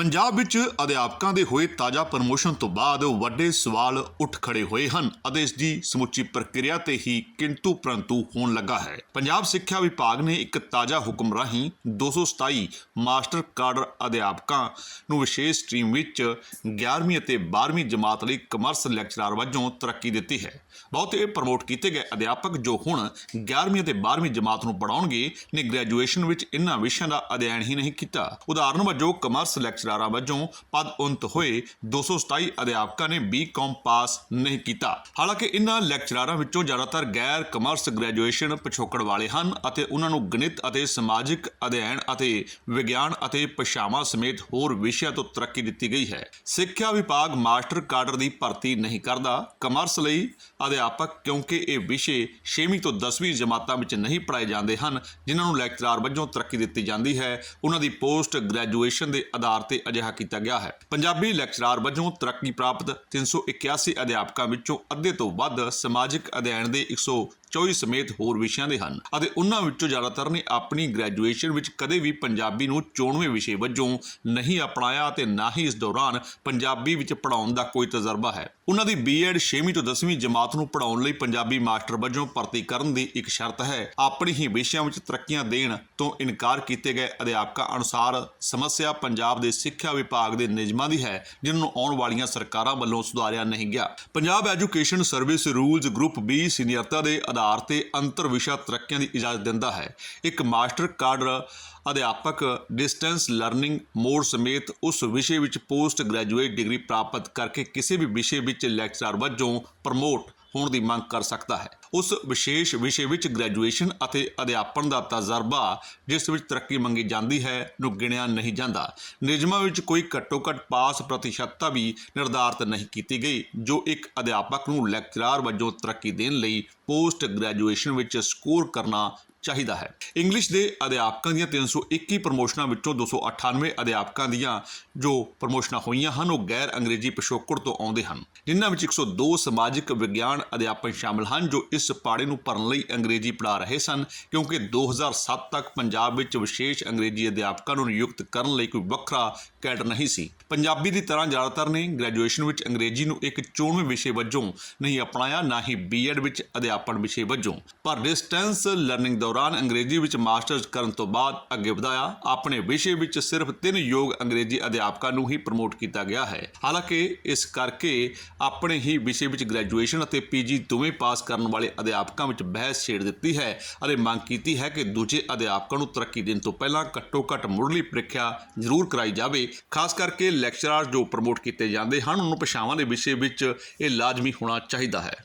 ਪੰਜਾਬ ਵਿੱਚ ਅਧਿਆਪਕਾਂ ਦੇ ਹੋਏ ਤਾਜ਼ਾ ਪ੍ਰਮੋਸ਼ਨ ਤੋਂ ਬਾਅਦ ਵੱਡੇ ਸਵਾਲ ਉੱਠ ਖੜੇ ਹੋਏ ਹਨ ਅਤੇ ਇਸ ਦੀ ਸਮੁੱਚੀ ਪ੍ਰਕਿਰਿਆ ਤੇ ਹੀ ਕਿੰਤੂ ਪ੍ਰੰਤੂ ਹੋਣ ਲੱਗਾ ਹੈ। ਪੰਜਾਬ ਸਿੱਖਿਆ ਵਿਭਾਗ ਨੇ ਇੱਕ ਤਾਜ਼ਾ ਹੁਕਮ ਰਾਹੀਂ 227 ਮਾਸਟਰ ਕਾਡਰ ਅਧਿਆਪਕਾਂ ਨੂੰ ਵਿਸ਼ੇਸ਼ ਸਟਰੀਮ ਵਿੱਚ 11ਵੀਂ ਅਤੇ 12ਵੀਂ ਜਮਾਤ ਲਈ ਕਮਰਸ ਲੈਕਚਰਰ ਵਜੋਂ ਤਰੱਕੀ ਦਿੱਤੀ ਹੈ। ਬਹੁਤੇ ਪ੍ਰਮੋਟ ਕੀਤੇ ਗਏ ਅਧਿਆਪਕ ਜੋ ਹੁਣ 11ਵੀਂ ਅਤੇ 12ਵੀਂ ਜਮਾਤ ਨੂੰ ਪੜ੍ਹਾਉਣਗੇ ਨੇ ਗ੍ਰੈਜੂਏਸ਼ਨ ਵਿੱਚ ਇਨ੍ਹਾਂ ਵਿਸ਼ਿਆਂ ਦਾ ਅਧਿਐਨ ਹੀ ਨਹੀਂ ਕੀਤਾ। ਉਦਾਹਰਨ ਵਜੋਂ ਕਮਰਸ ਲੈਕਚਰ ਲੈਕਚਰਰਾਂ ਵਜੋਂ ਪਦ ਉਨਤ ਹੋਏ 227 ਅਧਿਆਪਕਾਂ ਨੇ ਬੀਕਾਮ ਪਾਸ ਨਹੀਂ ਕੀਤਾ। ਹਾਲਾਂਕਿ ਇਨ੍ਹਾਂ ਲੈਕਚਰਰਾਂ ਵਿੱਚੋਂ ਜ਼ਿਆਦਾਤਰ ਗੈਰ ਕਮਰਸ ਗ੍ਰੈਜੂਏਸ਼ਨ ਪਿਛੋਕੜ ਵਾਲੇ ਹਨ ਅਤੇ ਉਹਨਾਂ ਨੂੰ ਗਣਿਤ ਅਤੇ ਸਮਾਜਿਕ ਅਧਿਐਨ ਅਤੇ ਵਿਗਿਆਨ ਅਤੇ ਭਾਸ਼ਾਵਾਂ ਸਮੇਤ ਹੋਰ ਵਿਸ਼ਿਆਂ ਤੋਂ ਤਰੱਕੀ ਦਿੱਤੀ ਗਈ ਹੈ। ਸਿੱਖਿਆ ਵਿਭਾਗ ਮਾਸਟਰ ਕਾਡਰ ਦੀ ਭਰਤੀ ਨਹੀਂ ਕਰਦਾ। ਕਮਰਸ ਲਈ ਅਧਿਆਪਕ ਕਿਉਂਕਿ ਇਹ ਵਿਸ਼ੇ 6ਵੀਂ ਤੋਂ 10ਵੀਂ ਜਮਾਤਾਂ ਵਿੱਚ ਨਹੀਂ ਪੜ੍ਹਾਏ ਜਾਂਦੇ ਹਨ, ਜਿਨ੍ਹਾਂ ਨੂੰ ਲੈਕਚਰਾਰ ਵਜੋਂ ਤਰੱਕੀ ਦਿੱਤੀ ਜਾਂਦੀ ਹੈ। ਉਹਨਾਂ ਦੀ ਪੋਸਟ ਗ੍ਰੈਜੂਏਸ਼ਨ ਦੇ ਆਧਾਰ ਤੇ ਅਜਿਹਾ ਕੀਤਾ ਗਿਆ ਹੈ। ਪੰਜਾਬੀ ਲੈਕਚਰਾਰ ਵਜੋਂ ਤਰੱਕੀ ਪ੍ਰਾਪਤ 381 ਅਧਿਆਪਕਾਂ ਵਿੱਚੋਂ ਅੱਧੇ ਤੋਂ ਵੱਧ ਸਮਾਜਿਕ ਅਧਿਐਨ ਦੇ 124 ਸਮੇਤ ਹੋਰ ਵਿਸ਼ਿਆਂ ਦੇ ਹਨ ਅਤੇ ਉਹਨਾਂ ਵਿੱਚੋਂ ਜ਼ਿਆਦਾਤਰ ਨੇ ਆਪਣੀ ਗ੍ਰੈਜੂਏਸ਼ਨ ਵਿੱਚ ਕਦੇ ਵੀ ਪੰਜਾਬੀ ਨੂੰ ਚੋਣਵੇਂ ਵਿਸ਼ੇ ਵਜੋਂ ਨਹੀਂ ਅਪਣਾਇਆ ਅਤੇ ਨਾ ਹੀ ਇਸ ਦੌਰਾਨ ਪੰਜਾਬੀ ਵਿੱਚ ਪੜ੍ਹਾਉਣ ਦਾ ਕੋਈ ਤਜਰਬਾ ਹੈ। ਉਹਨਾਂ ਦੀ ਬੀਐਡ 6ਵੀਂ ਤੋਂ 10ਵੀਂ ਜਮਾਤ ਨੂੰ ਪੜ੍ਹਾਉਣ ਲਈ ਪੰਜਾਬੀ ਮਾਸਟਰ ਵਜੋਂ ਭਰਤੀ ਕਰਨ ਦੀ ਇੱਕ ਸ਼ਰਤ ਹੈ। ਆਪਣੀ ਹੀ ਵਿਸ਼ਿਆਂ ਵਿੱਚ ਤਰੱਕੀਆਂ ਦੇਣ ਤੋਂ ਇਨਕਾਰ ਕੀਤੇ ਗਏ ਅਧਿਆਪਕਾਂ ਅਨੁਸਾਰ ਸਮੱਸਿਆ ਪੰਜਾਬ ਦੇ ਸਿੱਖਿਆ ਵਿਭਾਗ ਦੇ ਨਿਯਮਾਂ ਦੀ ਹੈ, ਜਿਨ੍ਹਾਂ ਨੂੰ ਆਉਣ ਵਾਲੀਆਂ ਸਰਕਾਰਾਂ ਵੱਲੋਂ ਸੁਧਾਰਿਆ ਨਹੀਂ ਗਿਆ। Punjab education service rules group B ਸੀਨੀਅਰਤਾ ਦੇ ਆਧਾਰ ਤੇ ਅੰਤਰ ਵਿਸ਼ਾ ਤਰੱਕੀਆਂ ਦੀ ਇਜਾਜ਼ਤ ਦਿੰਦਾ ਹੈ। ਇੱਕ ਮਾਸਟਰ ਕਾਡਰ ਅਧਿਆਪਕ ਡਿਸਟੈਂਸ ਲਰਨਿੰਗ ਮੋਡ ਸਮੇਤ ਉਸ ਵਿਸ਼ੇ ਵਿੱਚ ਪੋਸਟ ਗ੍ਰੈਜੂਏਟ ਡਿਗਰੀ ਪ੍ਰਾਪਤ ਕਰਕੇ ਕਿਸੇ ਵੀ ਵਿਸ਼ੇ ਵਿੱਚ ਲੈਕਚਰਰ ਵਜੋਂ ਪ੍ਰਮੋਟ ਹੋਣ ਦੀ ਮੰਗ ਕਰ ਸਕਦਾ ਹੈ। ਉਸ ਵਿਸ਼ੇਸ਼ ਵਿਸ਼ੇ ਵਿੱਚ ਗ੍ਰੈਜੂਏਸ਼ਨ ਅਤੇ ਅਧਿਆਪਨ ਦਾ ਤਜਰਬਾ, ਜਿਸ ਵਿੱਚ ਤਰੱਕੀ ਮੰਗੀ ਜਾਂਦੀ ਹੈ, ਨੂੰ ਗਿਣਿਆ ਨਹੀਂ ਜਾਂਦਾ। ਨਿਯਮਾਂ ਵਿੱਚ ਕੋਈ ਘੱਟੋ-ਘੱਟ ਪਾਸ ਪ੍ਰਤੀਸ਼ਤਤਾ ਵੀ ਨਿਰਧਾਰਤ ਨਹੀਂ ਕੀਤੀ ਗਈ, ਜੋ ਇੱਕ ਅਧਿਆਪਕ ਨੂੰ ਲੈਕਚਰਾਰ ਵਜੋਂ ਤਰੱਕੀ ਦੇਣ ਲਈ ਪੋਸਟ ਗ੍ਰੈਜੂਏਸ਼ਨ ਵਿੱਚ ਸਕੋਰ ਕਰਨਾ ਚਾਹੀਦਾ ਹੈ। ਇੰਗਲਿਸ਼ ਦੇ ਅਧਿਆਪਕਾਂ ਦੀਆਂ 321 ਪ੍ਰਮੋਸ਼ਨਾਂ ਵਿੱਚੋਂ 298 ਅਧਿਆਪਕਾਂ ਦੀਆਂ ਜੋ ਪ੍ਰਮੋਸ਼ਨਾਂ ਹੋਈਆਂ ਹਨ, ਉਹ ਗੈਰ ਅੰਗਰੇਜ਼ੀ ਪਿਛੋਕੜ ਤੋਂ ਆਉਂਦੇ ਹਨ। ਜਿਨ੍ਹਾਂ ਵਿੱਚ 102 ਸਮਾਜਿਕ ਵਿਗਿਆਨ ਅਧਿਆਪਕ ਸ਼ਾਮਲ ਹਨ, ਜੋ ਇਸ ਪਾੜੇ ਨੂੰ ਭਰਨ ਲਈ ਅੰਗਰੇਜ਼ੀ ਪੜ੍ਹਾ ਰਹੇ ਸਨ, ਕਿਉਂਕਿ 2007 ਤੱਕ ਪੰਜਾਬ ਵਿੱਚ ਵਿਸ਼ੇਸ਼ ਅੰਗਰੇਜ਼ੀ ਅਧਿਆਪਕਾਂ ਨੂੰ ਨਿਯੁਕਤ ਕਰਨ ਲਈ ਕੋਈ ਵੱਖਰਾ ਕੈਡਰ ਨਹੀਂ ਸੀ। ਪੰਜਾਬੀ ਦੀ ਤਰ੍ਹਾਂ ਜ਼ਿਆਦਾਤਰ ਨੇ ਗ੍ਰੈਜੂਏਸ਼ਨ ਵਿੱਚ ਅੰਗਰੇਜ਼ੀ ਨੂੰ ਇੱਕ ਚੋਣਵੇਂ ਵਿਸ਼ੇ ਵਜੋਂ ਨਹੀਂ ਅਪਣਾਇਆ, ਨਾ ਹੀ ਬੀਐਡ ਵਿੱਚ ਅਧਿਆਪਨ ਵਿਸ਼ੇ ਵਜੋਂ। ਪਰ ਡਿਸਟੈਂਸ ਲਰਨਿੰਗ ਦੌਰਾਨ ਅੰਗਰੇਜ਼ੀ ਵਿੱਚ ਮਾਸਟਰਜ਼ ਕਰਨ ਤੋਂ ਬਾਅਦ ਅੱਗੇ ਵਧਾਇਆ, ਆਪਣੇ ਵਿਸ਼ੇ ਵਿੱਚ ਸਿਰਫ ਤਿੰਨ ਯੋਗ ਅੰਗਰੇਜ਼ੀ ਅਧਿਆਪਕਾਂ ਨੂੰ ਹੀ ਪ੍ਰਮੋਟ ਕੀਤਾ ਗਿਆ ਹੈ। ਹਾਲਾਂਕਿ, ਇਸ ਕਰਕੇ ਆਪਣੇ ਹੀ ਵਿਸ਼ੇ ਵਿੱਚ ਗ੍ਰੈਜੂਏਸ਼ਨ ਅਤੇ ਪੀਜੀ ਦੋਵੇਂ ਪਾਸ ਕਰਨ ਵਾਲੇ ਅਧਿਆਪਕਾਂ ਵਿੱਚ ਬਹਿਸ ਛੇੜ ਦਿੱਤੀ ਹੈ ਅਤੇ ਮੰਗ ਕੀਤੀ ਹੈ ਕਿ ਦੂਜੇ ਅਧਿਆਪਕਾਂ ਨੂੰ ਤਰੱਕੀ ਦੇਣ ਤੋਂ ਪਹਿਲਾਂ ਘੱਟੋ-ਘੱਟ ਮੁੱਢਲੀ ਪ੍ਰੀਖਿਆ ਜ਼ਰੂਰ ਕਰਾਈ ਜਾਵੇ। ਖਾਸ ਕਰਕੇ ਲੈਕਚਰਰ ਜੋ ਪ੍ਰਮੋਟ ਕੀਤੇ ਜਾਂਦੇ ਹਨ, ਉਹਨਾਂ ਨੂੰ ਭਾਸ਼ਾਵਾਂ ਦੇ ਵਿਸ਼ੇ ਵਿੱਚ ਇਹ ਲਾਜ਼ਮੀ ਹੋਣਾ ਚਾਹੀਦਾ ਹੈ।